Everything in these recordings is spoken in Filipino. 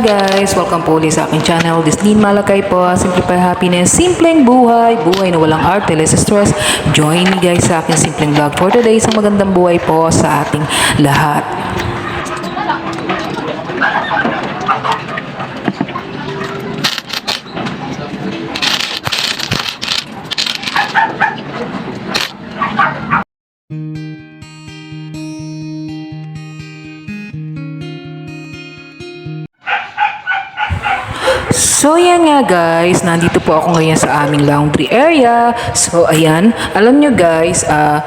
guys! Welcome po ulit sa aking channel. Disney Malakay po. Simplify Happiness. Simpleng buhay. Buhay na walang arte, less stress. Join me guys sa aking simpleng vlog for today. Isang magandang buhay po sa ating lahat. So yan nga guys, nandito po ako ngayon sa aming laundry area. So ayan, alam nyo guys, ah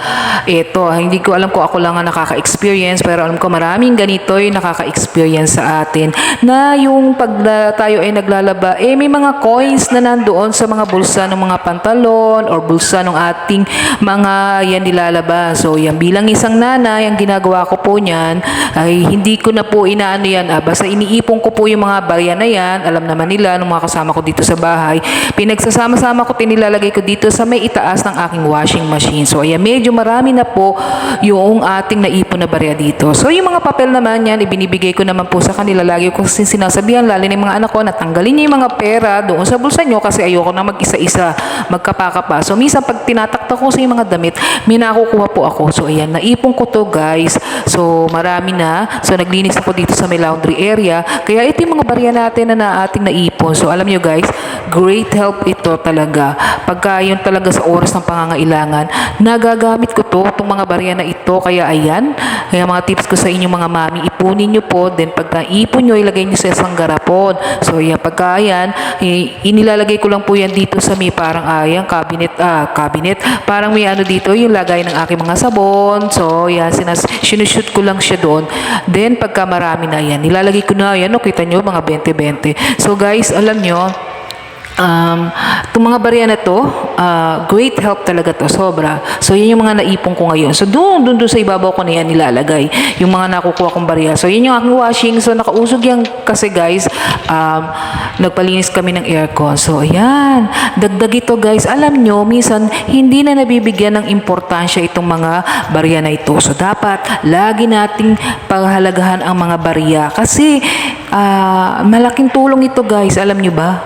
ito, hindi ko alam kung ako lang ang nakaka-experience pero alam ko maraming ganito yung nakaka-experience sa atin na yung pag tayo ay naglalaba, eh may mga coins na nandoon sa mga bulsa ng mga pantalon or bulsa ng ating mga yan nilalaba. So yan bilang isang nanay, ang ginagawa ko po niyan ay hindi ko na po inaano yan, ah, basta iniipon ko po yung mga barya na yan, alam naman nila nung mga kasama ko dito sa bahay, pinagsasama-sama ko tinilalagay ko dito sa may itaas ng aking washing machine. So ayan, medyo marami na po yung ating naipon na barya dito. So yung mga papel naman yan, ibinibigay ko naman po sa kanila. Lagi ko sinasabihan, lalo ng mga anak ko, natanggalin niyo yung mga pera doon sa bulsa nyo kasi ayoko na mag-isa-isa, magkapakapa. So minsan pag tinatakta ko sa yung mga damit, may nakukuha po ako. So ayan, naipon ko to guys. So marami na. So naglinis ako dito sa may laundry area. Kaya ito yung mga barya natin na, na ating naipon. So alam nyo guys, great help ito talaga. Pagka yun talaga sa oras ng pangangailangan, nagagamit ko to, itong mga barya na ito. Kaya ayan, kaya mga tips ko sa inyo mga mami, ipunin nyo po. Then pagka ipon nyo, ilagay nyo sa isang garapon. So ayan, pagka ayan, eh, inilalagay ko lang po yan dito sa may parang ayan, cabinet, ah, cabinet. Parang may ano dito, yung lagay ng aking mga sabon. So ayan, sinas, sinushoot ko lang siya doon. Then pagka marami na yan, nilalagay ko na yan, no, kita nyo, mga 20-20. So guys, alam nyo, Um, itong mga barya na to, ah, great help talaga to, sobra. So, yun yung mga naipon ko ngayon. So, doon, doon, doon sa ibabaw ko na yan nilalagay. Yung mga nakukuha kong barya. So, yun yung aking washing. So, nakausog yan kasi guys, um, nagpalinis kami ng aircon. So, ayan. Dagdag ito guys. Alam nyo, minsan, hindi na nabibigyan ng importansya itong mga barya na ito. So, dapat, lagi nating paghalagahan ang mga barya. Kasi, ah, malaking tulong ito guys. Alam nyo ba?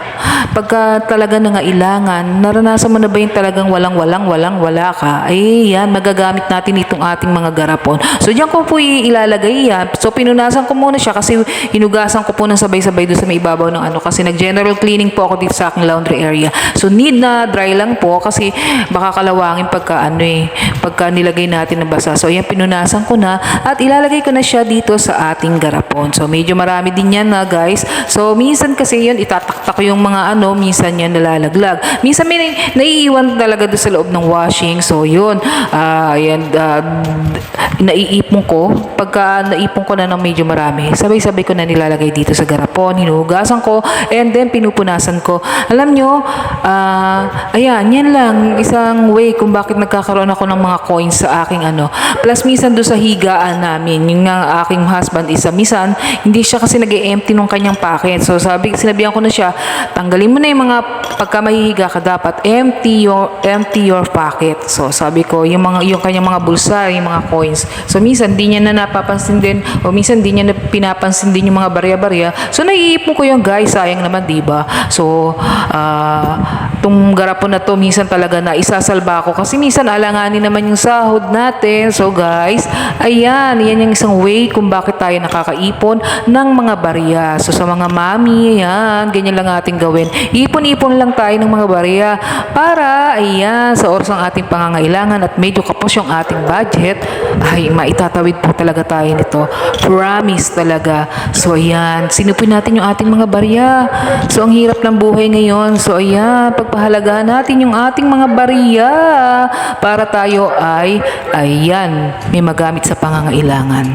Pagka talaga nangailangan, naranasan mo na ba yung talagang walang-walang, walang-wala ka? Ay, yan, magagamit natin itong ating mga garapon. So, diyan ko po ilalagay yan. So, pinunasan ko muna siya kasi hinugasan ko po ng sabay-sabay doon sa may ibabaw ng ano. Kasi nag-general cleaning po ako dito sa aking laundry area. So, need na dry lang po kasi baka kalawangin pagka ano eh, pagka nilagay natin na basa. So, yan, pinunasan ko na at ilalagay ko na siya dito sa ating garapon. So, medyo marami din yan na guys. So, minsan kasi yun, itataktak ko yung mga ano, minsan yan nalalaglag. Minsan may naiiwan talaga doon sa loob ng washing. So, yun. ah yan, ah, naiipon ko. Pagka naipon ko na ng medyo marami, sabay-sabay ko na nilalagay dito sa garapon. Hinuhugasan ko. And then, pinupunasan ko. Alam nyo, ah ayan, yan lang. Isang way kung bakit nagkakaroon ako ng mga coins sa aking ano. Plus, minsan doon sa higaan namin, yung nga aking husband isa, minsan, hindi siya kasi nag empty nung kanyang packet. So, sabi, sinabihan ko na siya, tanggalin mo na yung mga, pagka mahihiga ka, dapat empty your, empty your pocket. So, sabi ko, yung mga, yung kanyang mga bulsa, yung mga coins. So, minsan, di niya na napapansin din, o minsan, di niya na pinapansin din yung mga barya-barya. So, naiipon ko yung guys, sayang naman, di ba? So, ah, tong garapon na to, minsan talaga na isasalba ko. Kasi minsan, alanganin naman yung sahod natin. So, guys, ayan, yan yung isang way kung bakit tayo nakakaipon ng mga barya. So, sa mga mami, ayan, ganyan lang ating gawin. Ipon-ipon lang tayo ng mga barya para, ayan, sa oras ng ating pangangailangan at medyo kapos yung ating budget, ay, maitatawid po talaga tayo nito. Promise talaga. So, ayan, sinupin natin yung ating mga barya. So, ang hirap ng buhay ngayon. So, ayan, pagpahalagahan natin yung ating mga barya para tayo ay, ayan, may magamit sa pangangailangan.